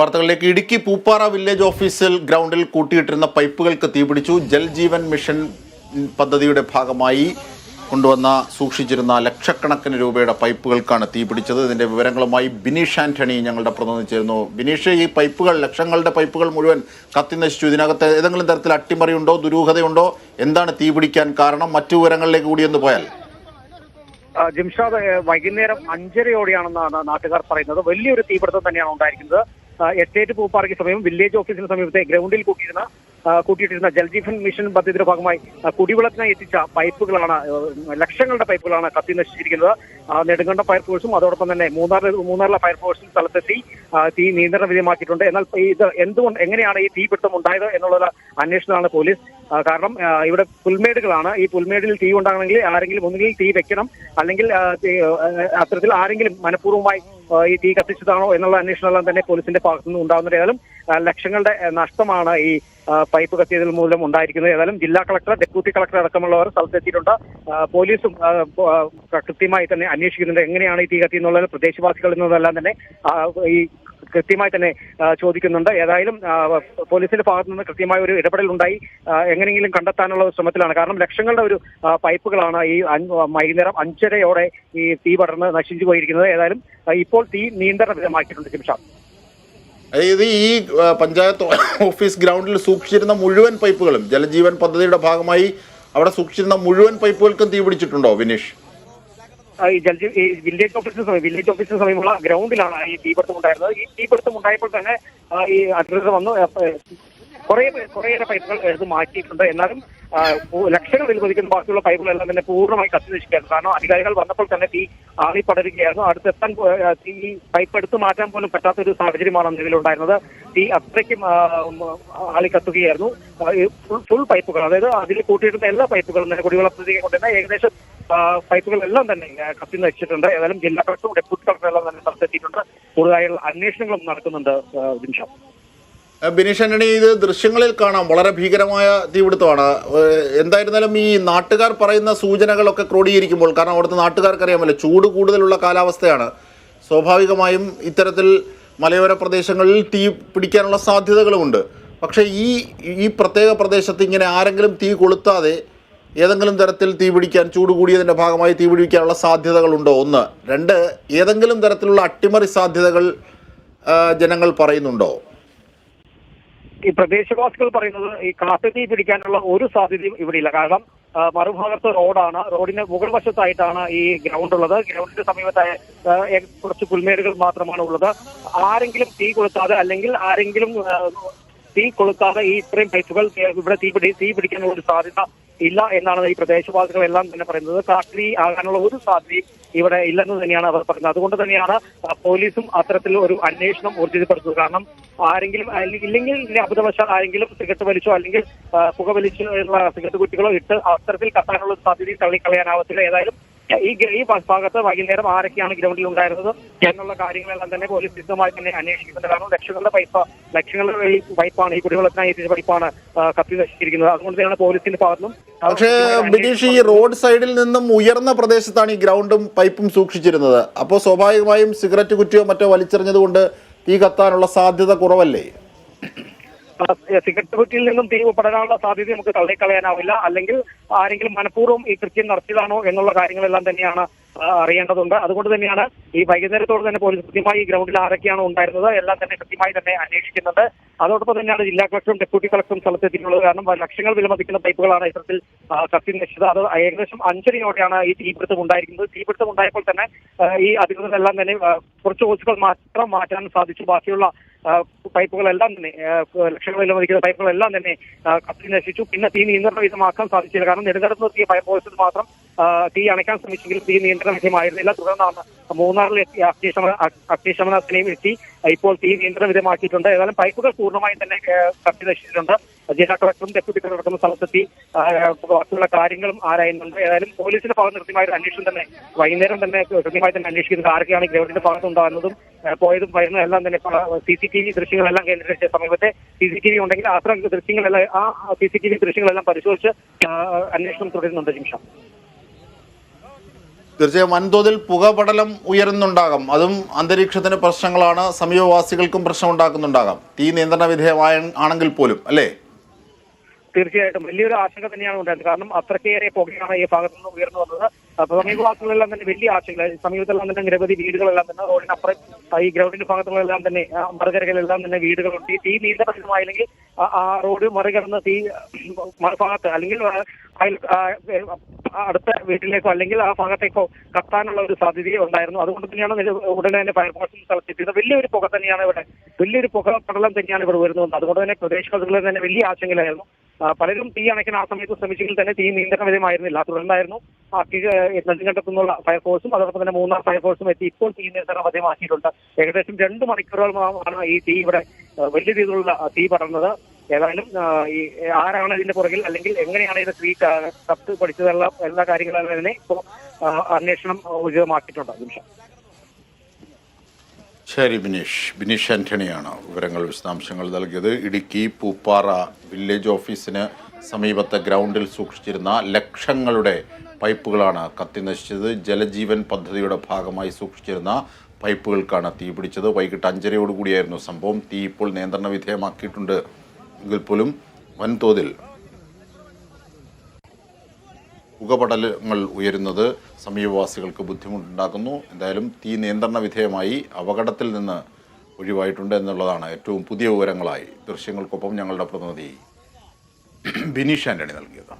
വാർത്തകളിലേക്ക് ഇടുക്കി പൂപ്പാറ വില്ലേജ് ഓഫീസിൽ ഗ്രൗണ്ടിൽ കൂട്ടിയിട്ടിരുന്ന പൈപ്പുകൾക്ക് തീപിടിച്ചു. ജൽജീവൻ മിഷൻ പദ്ധതിയുടെ ഭാഗമായി കൊണ്ടുവന്ന സൂക്ഷിച്ചിരുന്ന ലക്ഷക്കണക്കിന് രൂപയുടെ പൈപ്പുകൾക്കാണ് തീപിടിച്ചത്. ഇതിന്റെ വിവരങ്ങളുമായി ബിനീഷ് ആന്റണി ഞങ്ങളുടെ പ്രതിനിധി ചേരുന്നു ബിനീഷ് ഈ പൈപ്പുകൾ ലക്ഷങ്ങളുടെ പൈപ്പുകൾ മുഴുവൻ കത്തി നശിച്ചു. ഇതിനകത്ത് ഏതെങ്കിലും തരത്തിൽ അട്ടിമറിയുണ്ടോ ദുരൂഹതയുണ്ടോ? എന്താണ് തീപിടിക്കാൻ കാരണം? മറ്റു വിവരങ്ങളിലേക്ക് ഒന്ന് പോയാൽ. ജിംഷാദ് വൈകുന്നേരം അഞ്ചരയോടെയാണെന്നാണ് നാട്ടുകാർ പറയുന്നത്. വലിയൊരു തീപിടുത്തം തന്നെയാണ് ഉണ്ടായിരിക്കുന്നത്. എസ്റ്റേറ്റ് പൂപ്പാറയ്ക്ക് സമീപം വില്ലേജ് ഓഫീസിന് സമീപത്തെ ഗ്രൗണ്ടിൽ കൂട്ടിയിരുന്ന കൂട്ടിയിട്ടിരുന്ന ജൽജീവൻ മിഷൻ പദ്ധതിയുടെ ഭാഗമായി കുടിവെള്ളത്തിനായി എത്തിച്ച പൈപ്പുകളാണ് ലക്ഷങ്ങളുടെ പൈപ്പുകളാണ് കത്തി നശിച്ചിരിക്കുന്നത്. നെടുങ്കണ്ടം ഫയർഫോഴ്സും അതോടൊപ്പം തന്നെ മൂന്നാറിൽ മൂന്നാറിലെ ഫയർഫോഴ്സും സ്ഥലത്തെത്തി തീ നിയന്ത്രണ വിധേയമാക്കിയിട്ടുണ്ട്. എന്നാൽ ഇത് എന്തുകൊണ്ട് എങ്ങനെയാണ് ഈ തീപിടുത്തം ഉണ്ടായത് എന്നുള്ളത് അന്വേഷണമാണ് പോലീസ്. കാരണം ഇവിടെ പുൽമേടുകളാണ്. ഈ പുൽമേടിൽ തീ ഉണ്ടാകണമെങ്കിൽ ആരെങ്കിലും ഒന്നുകിൽ തീ വെക്കണം അല്ലെങ്കിൽ അത്തരത്തിൽ ആരെങ്കിലും മനഃപൂർവമായി ഈ തീ കത്തിച്ചതാണോ എന്നുള്ള അന്വേഷണമെല്ലാം തന്നെ പോലീസിന്റെ ഭാഗത്തു നിന്ന് ഉണ്ടാകുന്നുണ്ട്. ഏതായാലും ലക്ഷങ്ങളുടെ നഷ്ടമാണ് ഈ പൈപ്പ് കത്തിയതിൽ മൂലം ഉണ്ടായിരിക്കുന്നത്. ഏതായാലും ജില്ലാ കളക്ടർ ഡെപ്യൂട്ടി കളക്ടർ അടക്കമുള്ളവർ സ്ഥലത്തെത്തിയിട്ടുണ്ട്. പോലീസും കൃത്യമായി തന്നെ അന്വേഷിക്കുന്നുണ്ട്. എങ്ങനെയാണ് ഈ തീ കത്തിയെന്നുള്ളത് പ്രദേശവാസികളിൽ നിന്നെല്ലാം തന്നെ ഈ കൃത്യമായി തന്നെ ചോദിക്കുന്നുണ്ട്. ഏതായാലും പോലീസിന്റെ ഭാഗത്തു നിന്ന് കൃത്യമായ ഒരു ഇടപെടൽ ഉണ്ടായി എങ്ങനെയെങ്കിലും കണ്ടെത്താനുള്ള ശ്രമത്തിലാണ്. കാരണം ലക്ഷങ്ങളുടെ ഒരു പൈപ്പുകളാണ് ഈ വൈകുന്നേരം അഞ്ചരയോടെ ഈ തീ പടർന്ന് നശിച്ചു പോയിരിക്കുന്നത്. ഏതായാലും ഇപ്പോൾ തീ നിയന്ത്രണ വിധമാക്കിയിട്ടുണ്ട് ജിംഷാദ് അതായത് ഈ പഞ്ചായത്ത് ഓഫീസ് ഗ്രൗണ്ടിൽ സൂക്ഷിച്ചിരുന്ന മുഴുവൻ പൈപ്പുകളും ജലജീവൻ പദ്ധതിയുടെ ഭാഗമായി അവിടെ സൂക്ഷിച്ചിരുന്ന മുഴുവൻ പൈപ്പുകൾക്കും തീപിടിച്ചിട്ടുണ്ടോ വിനീഷ്? ഈ വില്ലേജ് ഓഫീസിന് സമയം വില്ലേജ് ഓഫീസിന് സമയമുള്ള ഗ്രൗണ്ടിലാണ് ഈ തീപിടുത്തം ഉണ്ടായിരുന്നത്. ഈ തീപിടുത്തം ഉണ്ടായപ്പോൾ തന്നെ ഈ അധികൃതർ വന്നു. കുറേ കുറേയേറെ പൈപ്പുകൾ എടുത്ത് മാറ്റിയിട്ടുണ്ട്. എന്നാലും ലക്ഷങ്ങൾ വിലമതിക്കുന്ന ബാക്കിയുള്ള പൈപ്പുകളെല്ലാം തന്നെ പൂർണമായി കത്തി നശിക്കുകയായിരുന്നു കാരണം അധികാരികൾ വന്നപ്പോൾ തന്നെ തീ ആളി പടരുകയായിരുന്നു അടുത്തെത്താൻ തീ പൈപ്പ് എടുത്ത് മാറ്റാൻ പോലും പറ്റാത്ത ഒരു സാഹചര്യമാണ് നിലവിലുണ്ടായിരുന്നത് തീ അത്രയ്ക്കും ആളി കത്തുകയായിരുന്നു ഫുൾ പൈപ്പുകൾ അതായത് അതിൽ കൂട്ടിയിട്ടുള്ള എല്ലാ പൈപ്പുകളും തന്നെ കുടിവെള്ള പദ്ധതിയെ ഏകദേശം പൈപ്പുകളെല്ലാം തന്നെ കത്തി നശിച്ചിട്ടുണ്ട് ഏതായാലും ജില്ലാ കളക്ടറും ഡെപ്യൂട്ടി കളക്ടറും എല്ലാം തന്നെ സ്ഥലത്തെത്തിയിട്ടുണ്ട്. കൂടുതലായുള്ള അന്വേഷണങ്ങളും നടക്കുന്നുണ്ട് നിമിഷം ബിനീഷ് ആന്റണി ഇത് ദൃശ്യങ്ങളിൽ കാണാം. വളരെ ഭീകരമായ തീപിടുത്തമാണ്. എന്തായിരുന്നാലും ഈ നാട്ടുകാർ പറയുന്ന സൂചനകളൊക്കെ ക്രോഡീകരിക്കുമ്പോൾ കാരണം അവിടുത്തെ നാട്ടുകാർക്ക് അറിയാമല്ലോ ചൂട് കൂടുതലുള്ള കാലാവസ്ഥയാണ്. സ്വാഭാവികമായും ഇത്തരത്തിൽ മലയോര പ്രദേശങ്ങളിൽ തീ പിടിക്കാനുള്ള സാധ്യതകളുമുണ്ട്. പക്ഷേ ഈ ഈ പ്രത്യേക പ്രദേശത്ത് ഇങ്ങനെ ആരെങ്കിലും തീ കൊളുത്താതെ ഏതെങ്കിലും തരത്തിൽ തീ പിടിക്കാൻ ചൂട് കൂടിയതിന്റെ ഭാഗമായി തീ പിടിക്കാനുള്ള സാധ്യതകളുണ്ടോ? ഒന്ന്. രണ്ട് ഏതെങ്കിലും തരത്തിലുള്ള അട്ടിമറി സാധ്യതകൾ ജനങ്ങൾ പറയുന്നുണ്ടോ? ഈ പ്രദേശവാസികൾ പറയുന്നത് ഈ കാട്ടുതീ പിടിക്കാനുള്ള ഒരു സാധ്യതയും ഇവിടെയില്ല. കാരണം മറുഭാഗത്ത് റോഡാണ്. റോഡിന് മുകൾ വശത്തായിട്ടാണ് ഈ ഗ്രൗണ്ട് ഉള്ളത്. ഗ്രൗണ്ടിന്റെ സമീപത്തായ കുറച്ച് പുൽമേടുകൾ മാത്രമാണ് ഉള്ളത്. ആരെങ്കിലും തീ കൊളുത്താതെ അല്ലെങ്കിൽ ആരെങ്കിലും തീ കൊളുത്താതെ ഈ ഇത്രയും പൈപ്പുകൾ ഇവിടെ തീ പിടി തീ പിടിക്കാനുള്ള ഒരു സാധ്യത ഇല്ല എന്നാണ് ഈ പ്രദേശവാസികൾ എല്ലാം തന്നെ പറയുന്നത്. കാട്ടുതീ ആകാനുള്ള ഒരു സാധ്യതയും ഇവിടെ ഇല്ലെന്ന് തന്നെയാണ് അവർ പറയുന്നത്. അതുകൊണ്ട് തന്നെയാണ് പോലീസും അത്തരത്തിൽ ഒരു അന്വേഷണം ഊർജിതപ്പെടുത്തുന്നത്. കാരണം ആരെങ്കിലും ഇല്ലെങ്കിൽ അബദ്ധവശാൽ ആരെങ്കിലും സിഗരറ്റ് വലിച്ചോ അല്ലെങ്കിൽ പുക വലിച്ചോ ഉള്ള സിഗരറ്റ് കുറ്റികളോ ഇട്ട് അത്തരത്തിൽ കത്താനുള്ള സാധ്യത തള്ളിക്കളയാനാവത്തില്ല. ഏതായാലും ഈ ഈ ഭാഗത്ത് വൈകുന്നേരം ആരൊക്കെയാണ് ഗ്രൗണ്ടിൽ ഉണ്ടായിരുന്നത് എന്നുള്ള കാര്യങ്ങളെല്ലാം തന്നെ പോലീസ് വിശദമായി തന്നെ അന്വേഷിക്കുന്നുണ്ട്. കാരണം ലക്ഷങ്ങളുടെ പൈപ്പ് ലക്ഷങ്ങളുടെ ഈ പൈപ്പാണ് ഈ കുടിവെള്ളത്തിനായി എത്തിച്ച പൈപ്പാണ് കത്തി നശിച്ചിരിക്കുന്നത്. അതുകൊണ്ട് തന്നെയാണ് പോലീസിന്റെ ഭാഗത്തും പക്ഷേ ബിനീഷ് ഈ റോഡ് സൈഡിൽ നിന്നും ഉയർന്ന പ്രദേശത്താണ് ഈ ഗ്രൗണ്ടും പൈപ്പും സൂക്ഷിച്ചിരുന്നത്. അപ്പോൾ സ്വാഭാവികമായും സിഗരറ്റ് കുറ്റിയോ മറ്റോ വലിച്ചെറിഞ്ഞത് കൊണ്ട് തീ കത്താനുള്ള സാധ്യത കുറവല്ലേ? സിഗരറ്റ് കുറ്റിയിൽ നിന്നും തീ പടരാനുള്ള സാധ്യത നമുക്ക് തള്ളിക്കളയാനാവില്ല. അല്ലെങ്കിൽ ആരെങ്കിലും മനഃപൂർവം ഈ കൃത്യം നടത്തിയതാണോ എന്നുള്ള കാര്യങ്ങളെല്ലാം തന്നെയാണ് അറിയേണ്ടതുണ്ട്. അതുകൊണ്ട് തന്നെയാണ് ഈ വൈകുന്നേരത്തോട് തന്നെ പോലീസ് കൃത്യമായി ഗ്രൗണ്ടിൽ ആരൊക്കെയാണ് ഉണ്ടായിരുന്നത് എല്ലാം തന്നെ കൃത്യമായി തന്നെ അന്വേഷിക്കുന്നുണ്ട്. അതോടൊപ്പം തന്നെയാണ് ജില്ലാ കളക്ടറും ഡെപ്യൂട്ടി കളക്ടറും സ്ഥലത്തെത്തിയിട്ടുള്ളത്. കാരണം ലക്ഷങ്ങൾ വിലമതിക്കുന്ന പൈപ്പുകളാണ് ഇത്തരത്തിൽ കത്തി നശിച്ചത് അത് ഏകദേശം അഞ്ചരയോടെയാണ് ഈ തീപിടുത്തം ഉണ്ടായിരിക്കുന്നത്. തീപിടുത്തം ഉണ്ടായപ്പോൾ തന്നെ ഈ അധികൃതരെല്ലാം തന്നെ കുറച്ച് ഓസുകൾ മാത്രം മാറ്റാൻ സാധിച്ചു. ബാക്കിയുള്ള പൈപ്പുകളെല്ലാം തന്നെ ലക്ഷങ്ങൾ വിലമതിക്കുന്ന പൈപ്പുകളെല്ലാം തന്നെ കത്തി നശിച്ചു. പിന്നെ തീ നിയന്ത്രണ വിധമാക്കാൻ സാധിച്ചില്ല. കാരണം നെടുങ്കടത്ത് നിർത്തിയ ഫയർഫോഴ്സിൽ മാത്രം തീ അണയ്ക്കാൻ ശ്രമിച്ചെങ്കിലും തീ നിയന്ത്രണ വിധമായിരുന്നില്ല തുടർന്നാണ് മൂന്നാറിൽ എത്തി അഗ്നിശമന അഗ്നിശമനത്തിനെയും എത്തി. ഇപ്പോൾ തീ നിയന്ത്രണ വിധമാക്കിയിട്ടുണ്ട്. ഏതായാലും പൈപ്പുകൾ പൂർണമായും തന്നെ കത്തി നശിച്ചിട്ടുണ്ട്. ജില്ലാ കളക്ടറും ഡെപ്യൂട്ടി കളക്ടറും സ്ഥലത്തെത്തി ബാക്കിയുള്ള കാര്യങ്ങളും ആരായുന്നുണ്ട്? ഏതായാലും പോലീസിന്റെ ഭാഗത്ത് കൃത്യമായ അന്വേഷണം തന്നെ വൈകുന്നേരം തന്നെ കൃത്യമായി തന്നെ അന്വേഷിക്കുന്നത് ആരൊക്കെയാണ് ഗവൺമെന്റിന്റെ ഭാഗത്ത് ഉണ്ടാകുന്നതും പോയതും വരുന്നതും എല്ലാം തന്നെ സി സി ടി വി ദൃശ്യങ്ങളെല്ലാം കേന്ദ്രീകരിച്ച സമീപത്തെ സി സി ടി വി ഉണ്ടെങ്കിൽ അത്തരം ദൃശ്യങ്ങളെല്ലാം ആ സി സി ടി വി ദൃശ്യങ്ങളെല്ലാം പരിശോധിച്ച് അന്വേഷണം തുടരുന്നുണ്ട് ജിംഷ തീർച്ചയായും വൻതോതിൽ പുകപടലം ഉയരുന്നുണ്ടാകാം. അതും അന്തരീക്ഷത്തിന് പ്രശ്നങ്ങളാണ് സമീപവാസികൾക്കും പ്രശ്നമുണ്ടാക്കുന്നുണ്ടാകാം. തീ നിയന്ത്രണ വിധേയമായ ആണെങ്കിൽ പോലും അല്ലേ? തീർച്ചയായിട്ടും വലിയൊരു ആശങ്ക തന്നെയാണ് ഉണ്ടായത്. കാരണം അത്രക്കേറെ പുകയാണ് ഈ ഭാഗത്തു നിന്ന് ഉയർന്നു വന്നത്. സമീപവാസികളെല്ലാം തന്നെ വലിയ ആശങ്ക സമീപത്തെല്ലാം തന്നെ നിരവധി വീടുകളെല്ലാം തന്നെ റോഡിനപ്പുറം ഈ ഗ്രൗണ്ടിന്റെ ഭാഗത്തുള്ളതെല്ലാം തന്നെ മറുകരകളെല്ലാം തന്നെ വീടുകളുണ്ട് തീ നിയന്ത്രണമായില്ലെങ്കിൽ ആ- റോഡ് മറികടന്ന് തീ മറുഭാഗത്ത് അല്ലെങ്കിൽ അടുത്ത വീട്ടിലേക്കോ അല്ലെങ്കിൽ ആ ഭാഗത്തേക്കോ കത്താനുള്ള ഒരു സാധ്യത ഉണ്ടായിരുന്നു. അതുകൊണ്ട് തന്നെയാണ് ഉടനെ തന്നെ ഫയർഫോഴ്സിൽ സ്ഥലത്തെത്തിയത് വലിയൊരു പുക തന്നെയാണ് ഇവിടെ വലിയൊരു പുക പടലം തന്നെയാണ് ഇവിടെ വരുന്നത് അതുകൊണ്ട് തന്നെ പ്രദേശവാസികളിൽ തന്നെ വലിയ ആശങ്കയിലായിരുന്നു. പലരും തീ അണയ്ക്കാൻ ആ സമയത്ത് ശ്രമിച്ചെങ്കിൽ തന്നെ തീ നിയന്ത്രണ വിധേയമായിരുന്നില്ല തുടർന്നായിരുന്നു നെടുങ്കണ്ടത്തുനിന്നുള്ള ഫയർഫോഴ്സും അതോടൊപ്പം തന്നെ മൂന്നാർ ഫയർഫോഴ്സും എത്തി. ഇപ്പോൾ തീ നിയന്ത്രണ വിധേയമാക്കിയിട്ടുണ്ട് ഏകദേശം രണ്ട് മണിക്കൂറോളമാണ് ഈ തീ ഇവിടെ വലിയ രീതിയിലുള്ള തീ പടർന്നത്. ഏതായാലും ഈ ആരാണ് ഇതിന്റെ പുറകിൽ? അല്ലെങ്കിൽ എങ്ങനെയാണ് ഇത് ട്വീറ്റ് കത്ത് പഠിച്ചതെല്ലാം എല്ലാ കാര്യങ്ങളും തന്നെ ഇപ്പോൾ അന്വേഷണം ഉചിതമാക്കിയിട്ടുണ്ട് നിമിഷം ശരി ബിനീഷ്. ബിനീഷ് ആന്റണിയാണ് വിവരങ്ങൾ വിശദാംശങ്ങൾ നൽകിയത്. ഇടുക്കി പൂപ്പാറ വില്ലേജ് ഓഫീസിന് സമീപത്തെ ഗ്രൗണ്ടിൽ സൂക്ഷിച്ചിരുന്ന ലക്ഷങ്ങളുടെ പൈപ്പുകളാണ് കത്തി നശിച്ചത്. ജലജീവൻ പദ്ധതിയുടെ ഭാഗമായി സൂക്ഷിച്ചിരുന്ന പൈപ്പുകൾക്കാണ് തീ പിടിച്ചത് വൈകിട്ട് അഞ്ചരയോടുകൂടിയായിരുന്നു സംഭവം. തീ ഇപ്പോൾ നിയന്ത്രണ വിധേയമാക്കിയിട്ടുണ്ട്. എങ്കിൽ പോലും വൻതോതിൽ പുകപടലങ്ങൾ ഉയരുന്നത് സമീപവാസികൾക്ക് ബുദ്ധിമുട്ടുണ്ടാക്കുന്നു. എന്തായാലും തീ നിയന്ത്രണ വിധേയമായി അപകടത്തിൽ നിന്ന് ഒഴിവായിട്ടുണ്ട് എന്നുള്ളതാണ് ഏറ്റവും പുതിയ വിവരങ്ങളായി ദൃശ്യങ്ങൾക്കൊപ്പം ഞങ്ങളുടെ പ്രതിനിധി ബിനീഷ് ആന്റണി നൽകിയത്.